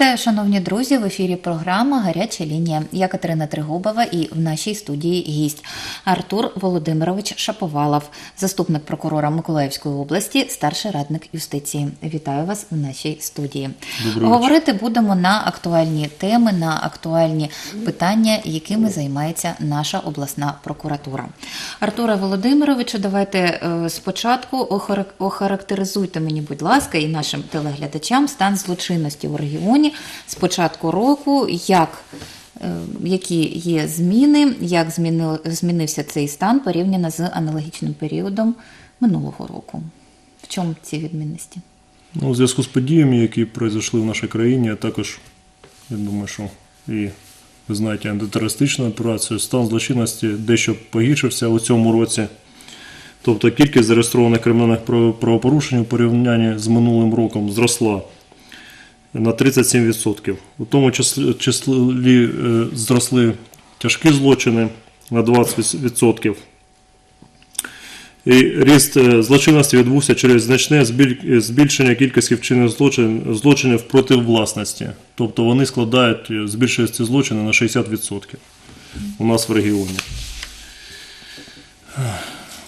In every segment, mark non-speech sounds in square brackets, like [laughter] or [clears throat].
Вітаю, шановні друзі! В ефірі програма Гаряча лінія. Я Катерина Тригубова і в нашій студії гість Артур Володимирович Шаповалов, заступник прокурора Миколаївської області, старший радник юстиції. Вітаю вас в нашій студії. Говорити будемо на актуальні теми, на актуальні питання, якими займається наша обласна прокуратура. Артуре Володимировичу, давайте е, спочатку охара- охарактеризуйте мені, будь ласка, і нашим телеглядачам стан злочинності у регіоні з початку року, як, е, які є зміни, як змінив, змінився цей стан порівняно з аналогічним періодом минулого року. В чому ці відмінності? Ну, у зв'язку з подіями, які пройшли в нашій країні, а також, я думаю, що і ви знаєте, антитерористичну операцію, стан злочинності дещо погіршився у цьому році. Тобто кількість зареєстрованих кримінальних правопорушень у порівнянні з минулим роком зросла на 37%. У тому числі, е, зросли тяжкі злочини на 20%. І ріст е, злочинності відбувся через значне е, збільшення кількості вчинених злочин, злочинів проти власності. Тобто вони складають, збільшують ці злочини на 60% у нас в регіоні.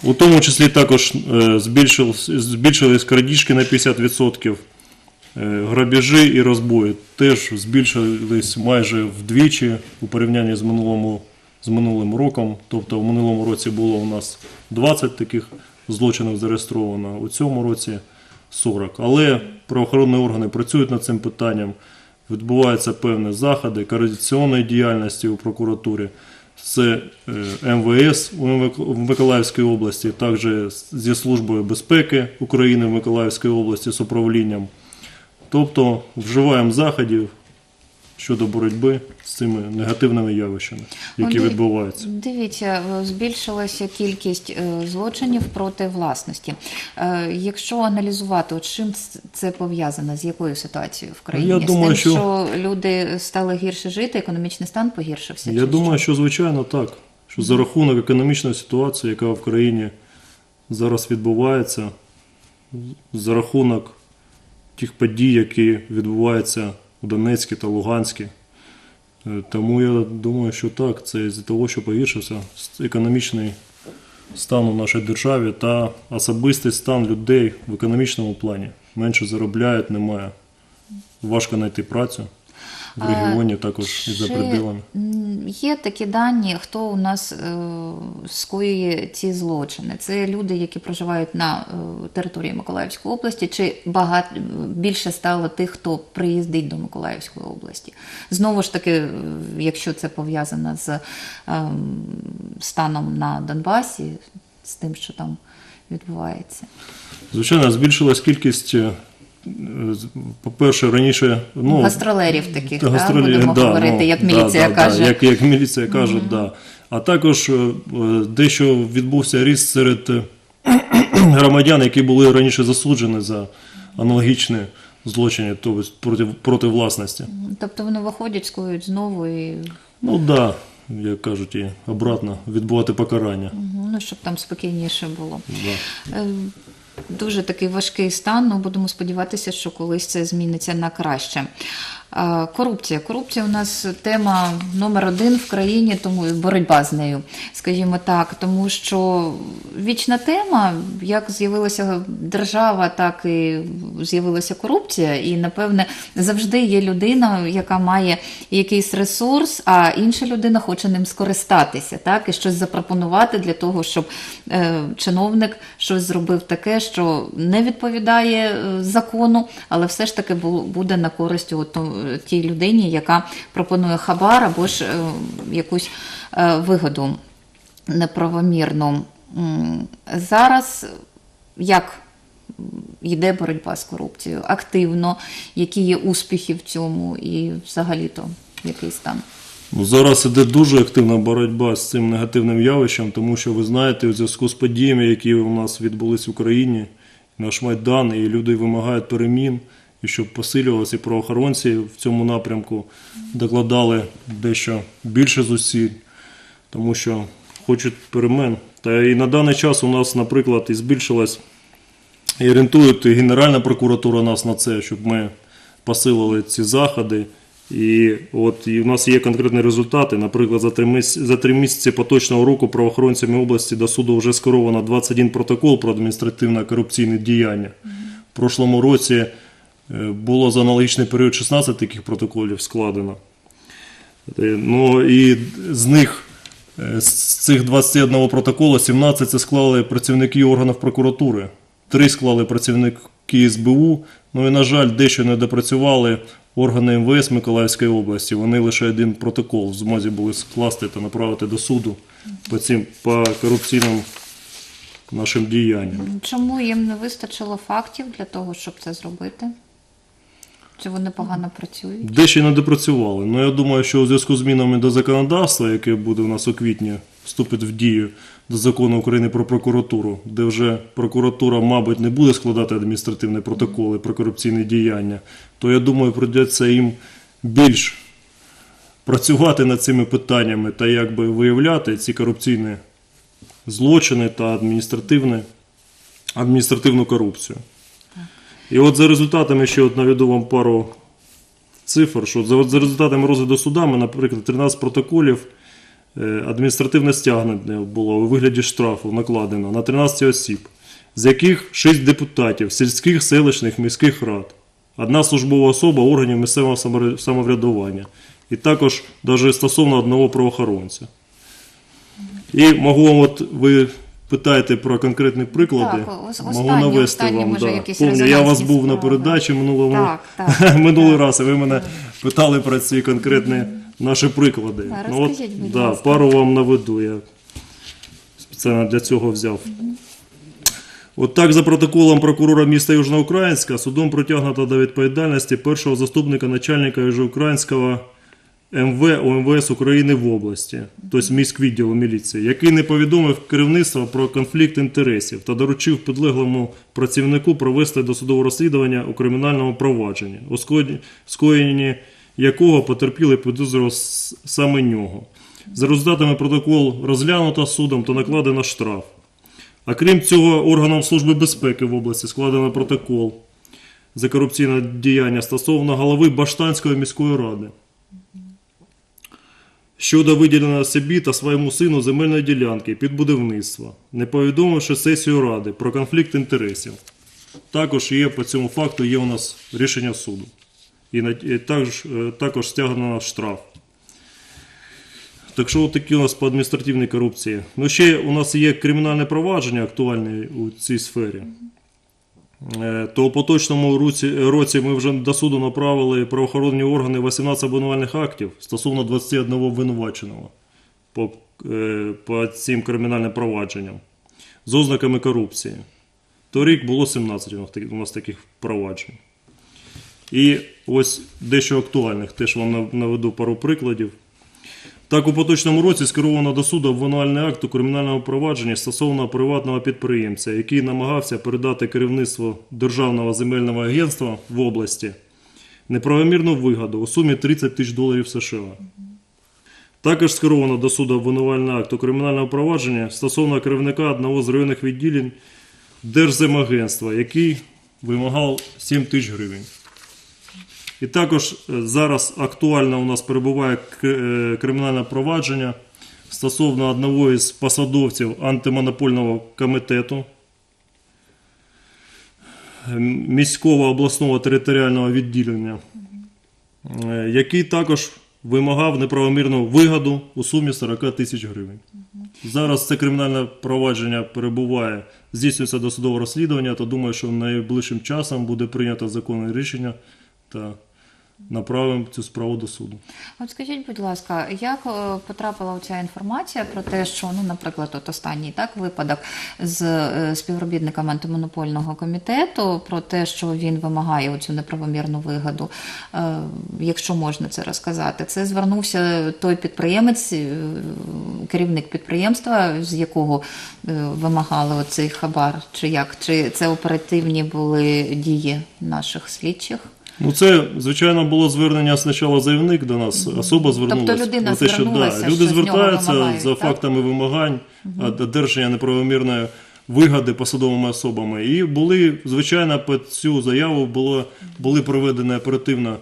У тому числі також збільшились, крадіжки на 50%, е, грабежі і розбої теж збільшились майже вдвічі у порівнянні з, минулому, з минулим роком. Тобто в минулому році було у нас 20 таких злочинів зареєстровано, у цьому році 40. Але правоохоронні органи працюють над цим питанням, відбуваються певні заходи координаційної діяльності у прокуратурі. З е, МВС в Миколаївській області, також зі Службою безпеки України в Миколаївській області з управлінням. Тобто вживаємо заходів щодо боротьби з цими негативними явищами, які Ну, відбуваються. Дивіться, е, збільшилася кількість е, злочинів проти власності. Е, Якщо аналізувати, от чим ц- це пов'язано, з якою ситуацією в країні? Я з думаю, тим, що- що люди стали гірше жити, економічний стан погіршився? Я чи думаю, що звичайно так. Що за рахунок економічної ситуації, яка в країні зараз відбувається, за рахунок тих подій, які відбуваються у Донецькій та Луганській. Е, Тому я думаю, що так, це з-за того, що погіршився економічний стан у нашій державі та особистий стан людей в економічному плані. Менше заробляють, немає. Важко знайти працю в регіоні, також і за пределами. Є такі дані, хто у нас е, скоює ці злочини? Це люди, які проживають на е, території Миколаївської області, чи багато більше стало тих, хто приїздить до Миколаївської області? Знову ж таки, е, якщо це пов'язано з станом на Донбасі, з тим, що там відбувається. Звичайно, збільшилась кількість, е, по-перше, раніше ну, Гастролерів таких, та да, будемо да, говорити, ну, як міліція да, каже. Да, як, як міліція каже, да. А також е, е, дещо відбувся ріст серед е, [clears throat] громадян, які були раніше засуджені за аналогічні злочини, тобто проти, проти власності. Тобто вони виходять, скоюють знову і Ну так, да, як кажуть, і обратно відбувати покарання. ну, щоб там спокійніше було. Да. Дуже такий важкий стан, ну будемо сподіватися, що колись це зміниться на краще. Корупція. Корупція у нас тема номер один в країні, тому боротьба з нею, скажімо так, тому що вічна тема, як з'явилася держава, так і з'явилася корупція, і напевне завжди є людина, яка має якийсь ресурс, а інша людина хоче ним скористатися, так? І щось запропонувати для того, щоб е, чиновник щось зробив таке, що не відповідає е, закону, але все ж таки бу- буде на користь от, тій людині, яка пропонує хабар або ж е, якусь е, вигоду неправомірну. Зараз як йде боротьба з корупцією? Активно, які є успіхи в цьому, і взагалі-то який стан? Ну, зараз іде дуже активна боротьба з цим негативним явищем, тому що ви знаєте, у зв'язку з подіями, які у нас відбулись в Україні, наш Майдан, і люди вимагають перемін, і щоб посилювалися правоохоронці в цьому напрямку докладали дещо більше зусиль, тому що хочуть перемен. Та і на даний час у нас, наприклад, і збільшилась і орієнтують і Генеральна прокуратура нас на це, щоб ми посилили ці заходи. І от і у нас є конкретні результати. Наприклад, за три, міс... за три місяці поточного року правоохоронцями області до суду вже скеровано 21 протокол про адміністративне корупційне діяння. В прошлому році було за аналогічний період 16 таких протоколів складено. Е, Ну і з них, е, з цих 21 протоколу, 17 це склали працівники органів прокуратури, 3 склали працівники СБУ. Ну і, на жаль, дещо не допрацювали органи МВС Миколаївської області. Вони лише один протокол в змозі були скласти та направити до суду по цим по корупційним нашим діянням. Чому їм не вистачило фактів для того, щоб це зробити? Чи вони погано працюють? Дещо не допрацювали. Ну я думаю, що у зв'язку з змінами до законодавства, яке буде у нас у квітні, вступить в дію до закону України про прокуратуру, де вже прокуратура, мабуть, не буде складати адміністративні протоколи про корупційні діяння, то я думаю, прийдеться їм більш працювати над цими питаннями та якби виявляти ці корупційні злочини та адміністративну корупцію. І от за результатами ще от наведу вам пару цифр, що за, за результатами розгляду судами, наприклад, 13 протоколів е, адміністративне стягнення було у вигляді штрафу накладено на 13 осіб, з яких 6 депутатів сільських, селищних, міських рад, одна службова особа органів місцевого самоврядування, і також навіть стосовно одного правоохоронця. І можу вам, от ви питаєте про конкретні приклади, Так, ос- можу останні- навести останні, вам. може, да. Помню, я у вас був на передачі минулого Так, так, [laughs] минулий так. раз, і ви мене питали про ці конкретні наші приклади. Да, ну, от, да, пару вам наведу. Я спеціально для цього взяв. От так, за протоколом прокурора міста Южноукраїнська судом притягнуто до відповідальності першого заступника начальника Южноукраїнського МВ ОМВС України в області, тобто міськвідділу міліції, який не повідомив керівництво про конфлікт інтересів та доручив підлеглому працівнику провести досудове розслідування у кримінальному провадженні, скоєнні якого потерпіли підозру саме нього. За результатами протокол розглянуто судом та накладено штраф. А крім цього, органам Служби безпеки в області складено протокол за корупційне діяння стосовно голови Баштанської міської ради щодо виділення собі та своєму сину земельної ділянки під будівництво, не повідомивши сесію ради про конфлікт інтересів. Також є по цьому факту є у нас рішення суду. І, також, е, також стягнено штраф. Так що такі у нас по адміністративній корупції. Ну, ще у нас є кримінальне провадження актуальне у цій сфері. Е, То у поточному році, ми вже до суду направили правоохоронні органи 18 обвинувальних актів стосовно 21 обвинуваченого по, е, по цим кримінальним провадженням з ознаками корупції. Торік було 17 у нас таких- проваджень. І ось дещо актуальних, теж вам наведу пару прикладів. Так, у поточному році скеровано до суду обвинувальний акт у кримінальному провадженні стосовно приватного підприємця, який намагався передати керівництво Державного земельного агентства в області неправомірну вигоду у сумі 30 тисяч доларів США. Також скеровано до суду обвинувальний акт у кримінальному провадженні стосовно керівника одного з районних відділень Держземагентства, який вимагав 7 тисяч гривень. І також е, зараз актуально у нас перебуває е, кримінальне провадження стосовно одного із посадовців антимонопольного комітету міського обласного територіального відділення, е, який також вимагав неправомірну вигоду у сумі 40 тисяч гривень. Зараз це кримінальне провадження перебуває, здійснюється досудове розслідування, то думаю, що найближчим часом буде прийнято законне рішення та направимо цю справу до суду. От скажіть, будь ласка, як е, потрапила ця інформація про те, що ну, наприклад, от останній так випадок з е, співробітником антимонопольного комітету про те, що він вимагає оцю неправомірну вигоду, е, якщо можна це розказати, це звернувся той підприємець, керівник підприємства, з якого вимагали оцей хабар, чи як? Чи це оперативні були дії наших слідчих? Ну, це, звичайно, було звернення спочатку заявник до нас, особа звернулася. Тобто людина те, що, звернулася, да, люди що з нього звертаються вимагають, за так? фактами вимагань, одержання неправомірної вигади посадовими особами. І були, звичайно, під цю заяву було, були проведені оперативно,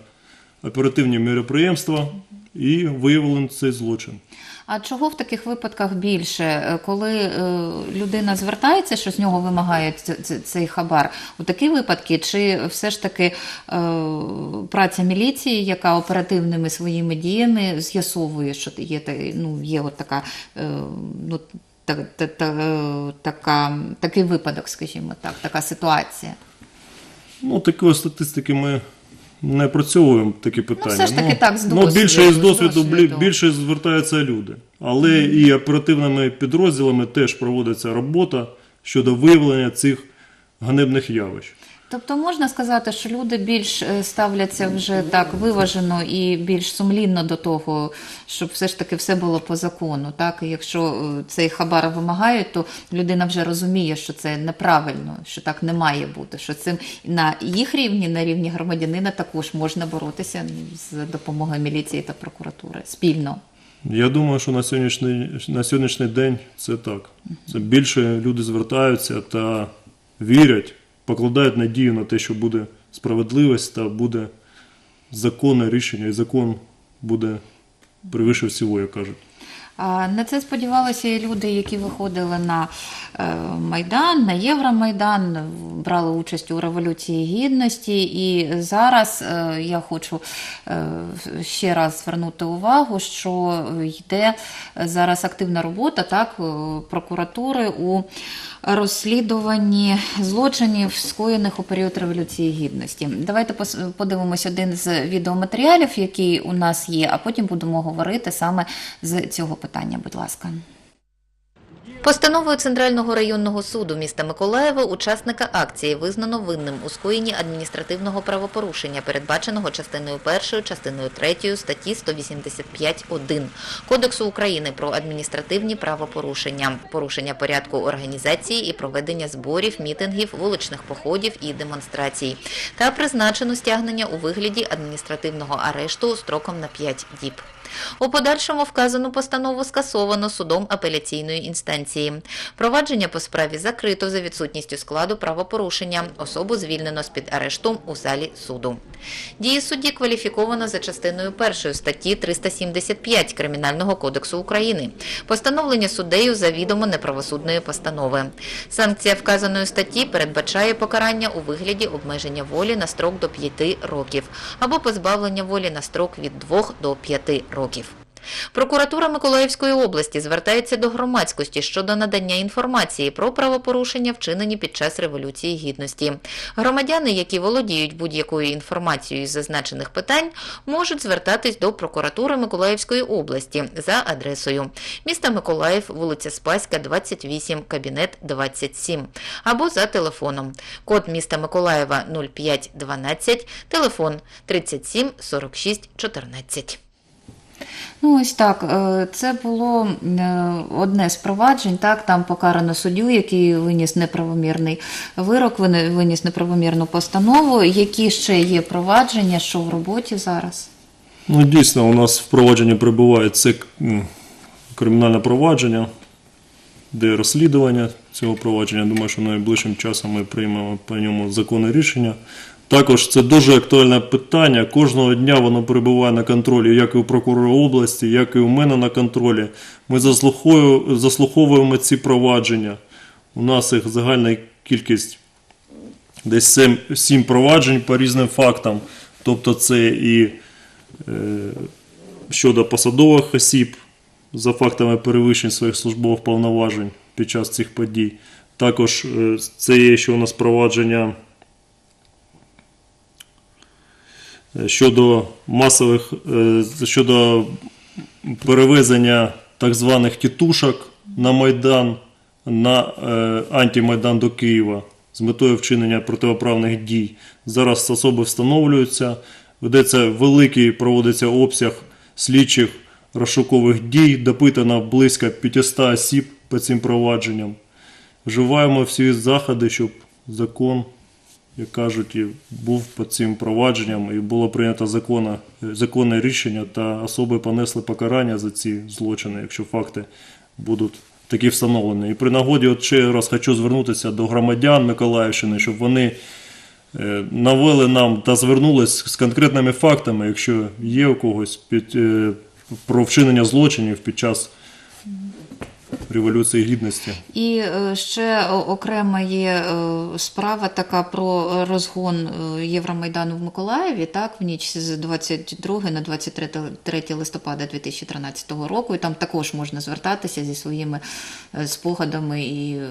оперативні міроприємства і виявлено цей злочин. А чого в таких випадках більше? Е, Коли е, людина звертається, що з нього вимагають цей хабар, у такі випадки, чи все ж таки е, праця міліції, яка оперативними своїми діями з'ясовує, що є, ну, є от така, е, ну, та, та, та, е, така, такий випадок, скажімо так, така ситуація. Ну, такої статистики ми не працьовуємо такі питання. все ж таки так, з Ну, більше із з досвіду, досвіду. більше звертаються люди. Але і оперативними підрозділами теж проводиться робота щодо виявлення цих ганебних явищ. Тобто можна сказати, що люди більш е, ставляться вже так виважено і більш сумлінно до того, щоб все ж таки все було по закону. Так, і якщо е, цей хабар вимагають, то людина вже розуміє, що це неправильно, що так не має бути. Що цим на їх рівні, на рівні громадянина, також можна боротися з допомогою міліції та прокуратури спільно. Я думаю, що на сьогоднішній, на сьогоднішній день це так. Це більше люди звертаються та вірять, покладають надію на те, що буде справедливість та буде законне рішення, і закон буде превише всього, як кажуть. На це сподівалися і люди, які виходили на е, Майдан, на Євромайдан, брали участь у Революції Гідності. І зараз е, я хочу е, ще раз звернути увагу, що йде зараз активна робота так, прокуратури у розслідуванні злочинів, скоєних у період Революції Гідності. Давайте подивимось один з відеоматеріалів, який у нас є, а потім будемо говорити саме з цього питання. Будь ласка. Постановою Центрального районного суду міста Миколаєва учасника акції визнано винним у скоєнні адміністративного правопорушення, передбаченого частиною 1, частиною 3 статті 185.1 Кодексу України про адміністративні правопорушення, порушення порядку організації і проведення зборів, мітингів, вуличних походів і демонстрацій, та призначено стягнення у вигляді адміністративного арешту строком на 5 діб. У подальшому вказану постанову скасовано судом апеляційної інстанції. Провадження по справі закрито за відсутністю складу правопорушення. Особу звільнено з-під арешту у залі суду. Дії судді кваліфіковано за частиною 1 статті 375 Кримінального кодексу України. Постановлення суддею завідомо неправосудної постанови. Санкція вказаної статті передбачає покарання у вигляді обмеження волі на строк до 5 років або позбавлення волі на строк від 2 до 5 років. Прокуратура Миколаївської області звертається до громадськості щодо надання інформації про правопорушення, вчинені під час Революції Гідності. Громадяни, які володіють будь-якою інформацією із зазначених питань, можуть звертатись до прокуратури Миколаївської області за адресою міста Миколаїв, вулиця Спаська, 28, кабінет 27, або за телефоном. Код міста Миколаєва 0512, телефон 37 46 14. Ну, ось так. е, Це було е, одне з проваджень. Так, там покарано суддю, який виніс неправомірний вирок, виніс неправомірну постанову. Які ще є провадження, що в роботі зараз? Ну, дійсно, у нас в провадженні прибуває це кримінальне провадження, де розслідування цього провадження. Думаю, що найближчим часом ми приймемо по ньому законне рішення. Також це дуже актуальне питання. Кожного дня воно перебуває на контролі, як і у прокурора області, як і у мене на контролі. Ми заслуховуємо ці провадження. У нас їх загальна кількість десь 7, 7 проваджень по різним фактам. Тобто це і е, щодо посадових осіб за фактами перевищень своїх службових повноважень під час цих подій. Також е, це є ще у нас провадження е, щодо масових е, щодо перевезення так званих тітушок на Майдан, на е, антимайдан до Києва з метою вчинення протиправних дій. Зараз особи встановлюються, ведеться великий проводиться обсяг слідчих розшукових дій, допитано близько 500 осіб по цим провадженням. Вживаємо всі заходи, щоб закон, як кажуть, і був по цим провадженням і було прийнято законне, законне рішення, та особи понесли покарання за ці злочини, якщо факти будуть такі встановлені. І при нагоді, от ще раз хочу звернутися до громадян Миколаївщини, щоб вони е, навели нам та звернулись з конкретними фактами, якщо є у когось під, е, про вчинення злочинів під час Революції Гідності. І е, ще окрема є е, справа така про розгон е, Євромайдану в Миколаєві, так, в ніч з 22 на 23 листопада 2013 року. І там також можна звертатися зі своїми спогадами і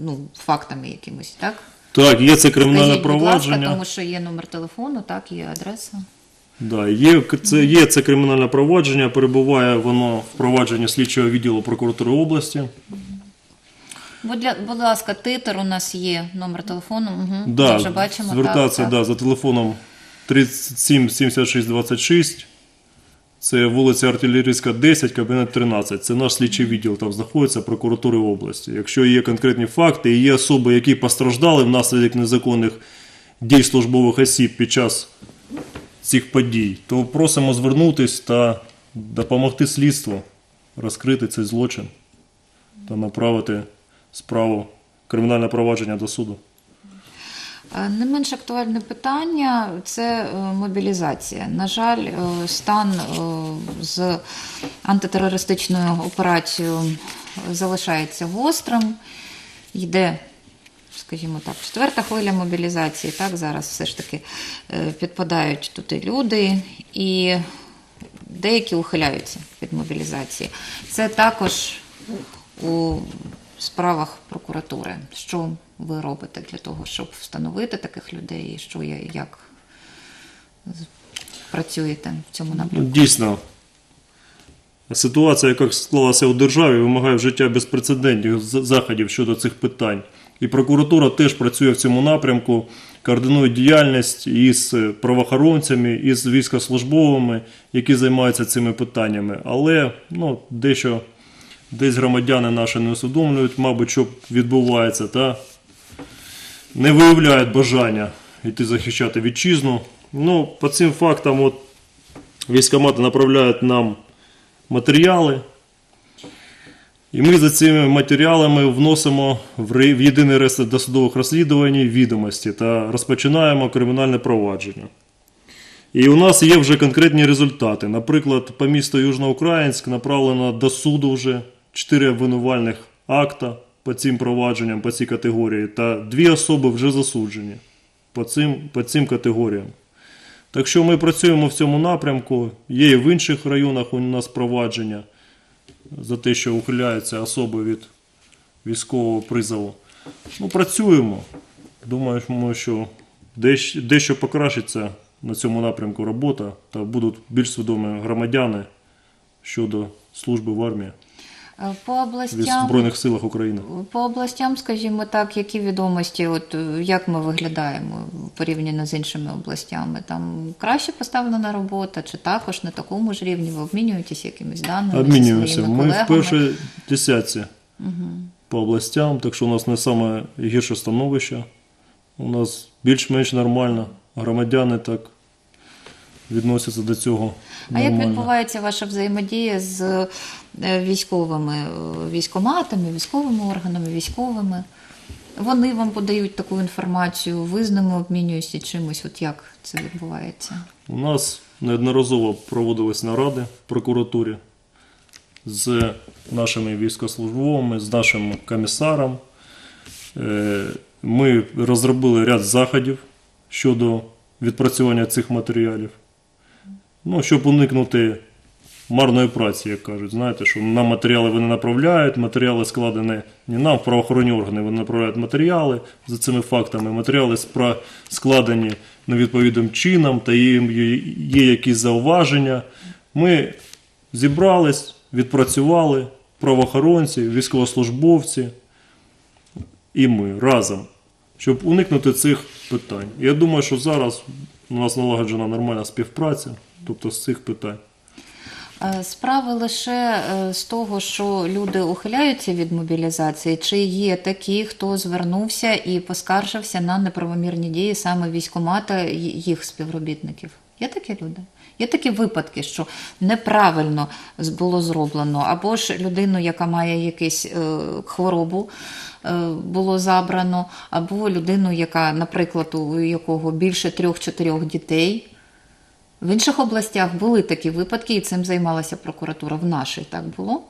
ну, фактами якимось, так? Так, є це кримінальне Скажіть, будь ласка, провадження. тому що є номер телефону, так, є адреса. Да, є, це, є це кримінальне провадження, перебуває воно в провадженні слідчого відділу прокуратури області. Будь, будь ласка, титр у нас є, номер телефону. Угу. Да, вже бачимо. звертатися так, так. Да, за телефоном 37 76 26. Це вулиця Артилерійська, 10, кабінет 13. Це наш слідчий відділ, там знаходиться прокуратури області. Якщо є конкретні факти і є особи, які постраждали внаслідок незаконних дій службових осіб під час цих подій, то просимо звернутись та допомогти слідству розкрити цей злочин та направити справу кримінальне провадження до суду. Е, Не менш актуальне питання це е, мобілізація. На жаль, е, стан з антитерористичною операцією залишається гострим. Йде, скажімо так, четверта хвиля мобілізації. Так, зараз все ж таки е, підпадають туди люди, і деякі ухиляються від мобілізації. Це також у справах прокуратури. Що ви робите для того, щоб встановити таких людей, і що є, як працюєте в цьому Ну, напрямку? Дійсно, ситуація, яка склалася у державі, вимагає вжиття безпрецедентних заходів щодо цих питань. І прокуратура теж працює в цьому напрямку, координує діяльність із правоохоронцями, із військовослужбовими, які займаються цими питаннями. Але ну, дещо десь громадяни наші не усвідомлюють, мабуть, що відбувається, та не виявляють бажання йти захищати вітчизну. Ну, по цим фактам, от військомати направляють нам матеріали. І ми за цими матеріалами вносимо в єдиний реєстр досудових розслідувань відомості та розпочинаємо кримінальне провадження. І у нас є вже конкретні результати. Наприклад, по місту Южноукраїнськ направлено до суду вже 4 обвинувальних акта по цим провадженням, по цій категорії, та дві особи вже засуджені по цим, по цим категоріям. Так що ми працюємо в цьому напрямку. Є і в інших районах у нас провадження за те, що ухиляються особи від військового призову. Ну, працюємо. Думаю, що дещо, покращиться на цьому напрямку робота та будуть більш свідомі громадяни щодо служби в армії Е, По в областям, Збройних силах України. по областям, скажімо так, які відомості, от е, як ми виглядаємо порівняно з іншими областями? Там краще поставлена робота, чи також на такому ж рівні ви обмінюєтеся якимись даними? Обмінюємося. Ми в першій десятці по областям, так що у нас не саме гірше становище. У нас більш-менш нормально. Громадяни так відносяться до цього. А як відбувається ваша взаємодія з е, військовими е, військоматами, військовими органами, військовими? Вони вам подають таку інформацію, ви з ними обмінюєтеся чимось. От як це відбувається? У нас неодноразово проводились наради в прокуратурі з нашими військовослужбовими, з нашим комісаром. Е, Ми розробили ряд заходів щодо відпрацювання цих матеріалів. Ну, щоб уникнути марної праці, як кажуть. Знаєте, що нам матеріали вони направляють, матеріали складені не нам, в правоохоронні органи, вони направляють матеріали за цими фактами. Матеріали складені невідповідним чином, та є, є якісь зауваження. Ми зібрались, відпрацювали, правоохоронці, військовослужбовці і ми разом, щоб уникнути цих питань. Я думаю, що зараз у нас налагоджена нормальна співпраця, тобто з цих питань. Е, Справи лише е, з того, що люди ухиляються від мобілізації, чи є такі, хто звернувся і поскаржився на неправомірні дії саме військомата їх співробітників? Є такі люди. Є такі випадки, що неправильно було зроблено, або ж людину, яка має якусь е, хворобу, було забрано, або людину, яка, наприклад, у якого більше трьох-чотирьох дітей. В інших областях були такі випадки, і цим займалася прокуратура. В нашій так було?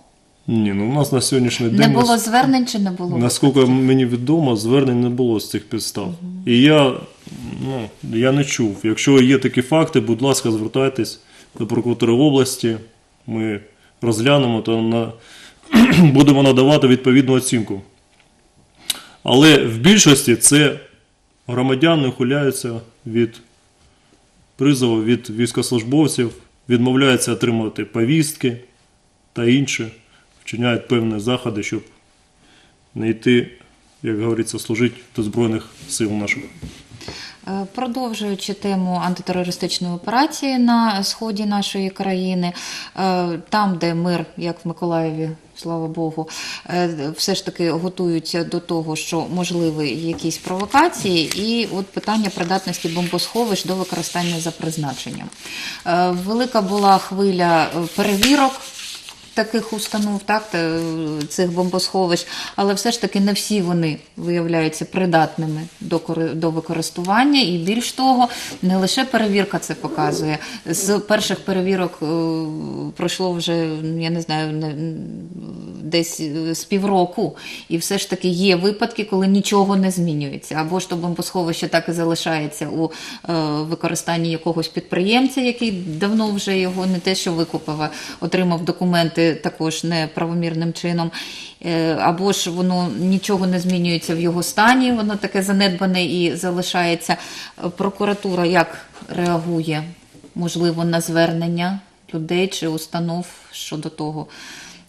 Ні, ну у нас на сьогоднішній день. Не було звернень чи не було? Наскільки мені відомо, звернень не було з цих підстав. І я, ну, я не чув. Якщо є такі факти, будь ласка, звертайтесь до прокуратури області. Ми розглянемо та на... [clears throat] будемо надавати відповідну оцінку. Але в більшості це громадяни ухиляються від призову від військовослужбовців, відмовляються отримувати повістки та інше, вчиняють певні заходи, щоб не йти, як говориться, служити до Збройних сил наших. Е, Продовжуючи тему антитерористичної операції на сході нашої країни, е, там, де мир, як в Миколаєві, слава Богу, е, все ж таки готуються до того, що можливі якісь провокації, і от питання придатності бомбосховищ до використання за призначенням. Велика була хвиля перевірок таких установ, так, та, цих бомбосховищ, але все ж таки не всі вони виявляються придатними до, до використання. І більш того, не лише перевірка це показує. З перших перевірок е, пройшло вже, я не знаю, не- десь е, з півроку. І все ж таки є випадки, коли нічого не змінюється. Або ж то бомбосховище так і залишається у е, використанні якогось підприємця, який давно вже його не те, що викупив, а отримав документи також неправомірним чином. Е, Або ж воно нічого не змінюється в його стані, воно таке занедбане і залишається. Прокуратура як реагує, можливо, на звернення людей чи установ щодо того,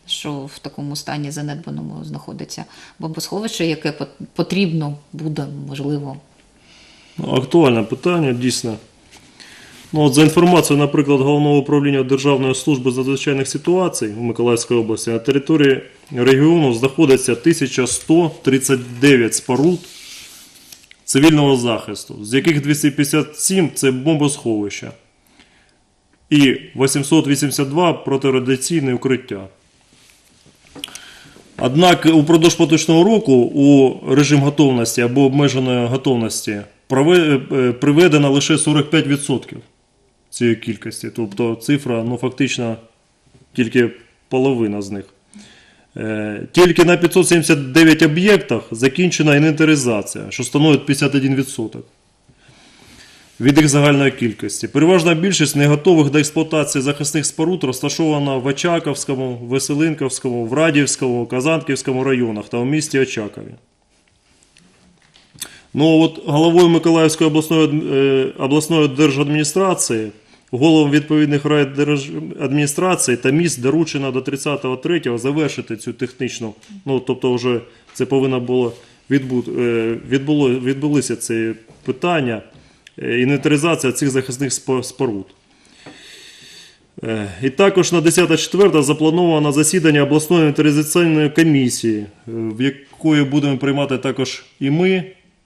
що в такому стані занедбаному знаходиться бомбосховище, яке потрібно буде, можливо, Ну, Актуальне питання, дійсно. Ну, от за інформацією, наприклад, Головного управління Державної служби з надзвичайних ситуацій у Миколаївській області на території регіону знаходиться 1139 споруд цивільного захисту, з яких 257 це бомбосховища і 882 протирадіаційне укриття. Однак упродовж поточного року у режим готовності або обмеженої готовності е, приведено лише 45% цієї кількості. Тобто цифра ну, фактично тільки половина з них. Е, Тільки на 579 об'єктах закінчена інвентаризація, що становить 51% від їх загальної кількості. Переважна більшість неготових до експлуатації захисних споруд розташована в Очаковському, Веселинковському, в Радівському, Казанківському районах та у місті Очакові. Ну, от головою Миколаївської обласної, е, обласної держадміністрації, головам відповідних райдержадміністрацій та міст доручено до 30.03 завершити цю технічну, ну, тобто вже це повинно було відбути, відбуло, відбулися ці питання, е, інвентаризація цих захисних спо- споруд. Е, І також на 10.04 заплановано засідання обласної інвентаризаційної комісії, е, в якої будемо приймати також і ми,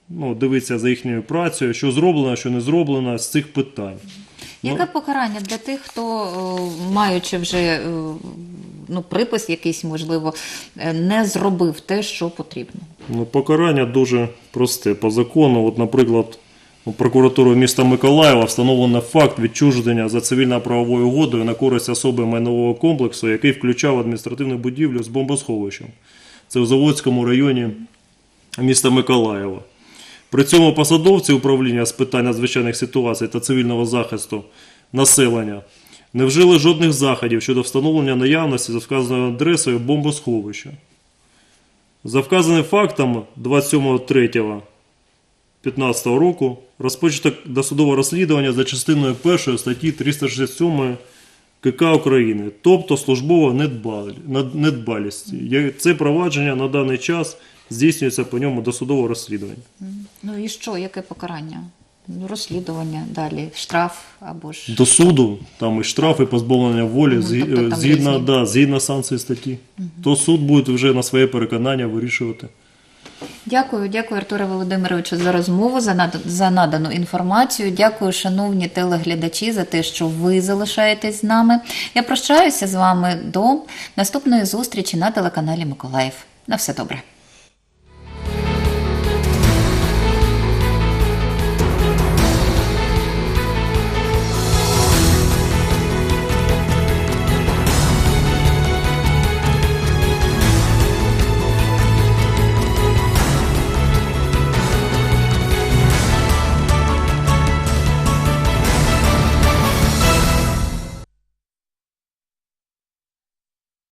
ну, дивитися за їхньою працею, що зроблено, що не зроблено з цих питань. Яке покарання для тих, хто, е, маючи вже е, ну, припис якийсь, можливо, е, не зробив те, що потрібно? Ну, покарання дуже просте. По закону, от, наприклад, прокуратурою міста Миколаєва встановлено факт відчуження за цивільно-правовою угодою на користь особи майнового комплексу, який включав адміністративну будівлю з бомбосховищем. Це в Заводському районі міста Миколаєва. При цьому посадовці управління з питань надзвичайних ситуацій та цивільного захисту населення не вжили жодних заходів щодо встановлення наявності за вказаною адресою бомбосховища. За вказаним фактом 27.03.15 року розпочато досудове розслідування за частиною 1 статті 367 КК України, тобто службова недбал- недбалість. Це провадження на даний час здійснюється по ньому досудове розслідування. Ну і що, яке покарання? Ну, розслідування далі, штраф або ж До суду там і штрафи, позбавлення волі Ну, тобто згідно, да, згідно санкції статті. То суд буде вже на своє переконання вирішувати. Дякую, дякую, Артуре Володимировичу, за розмову, за над- за надану інформацію. Дякую, шановні телеглядачі, за те, що ви залишаєтесь з нами. Я прощаюся з вами до наступної зустрічі на телеканалі Миколаїв. На все добре.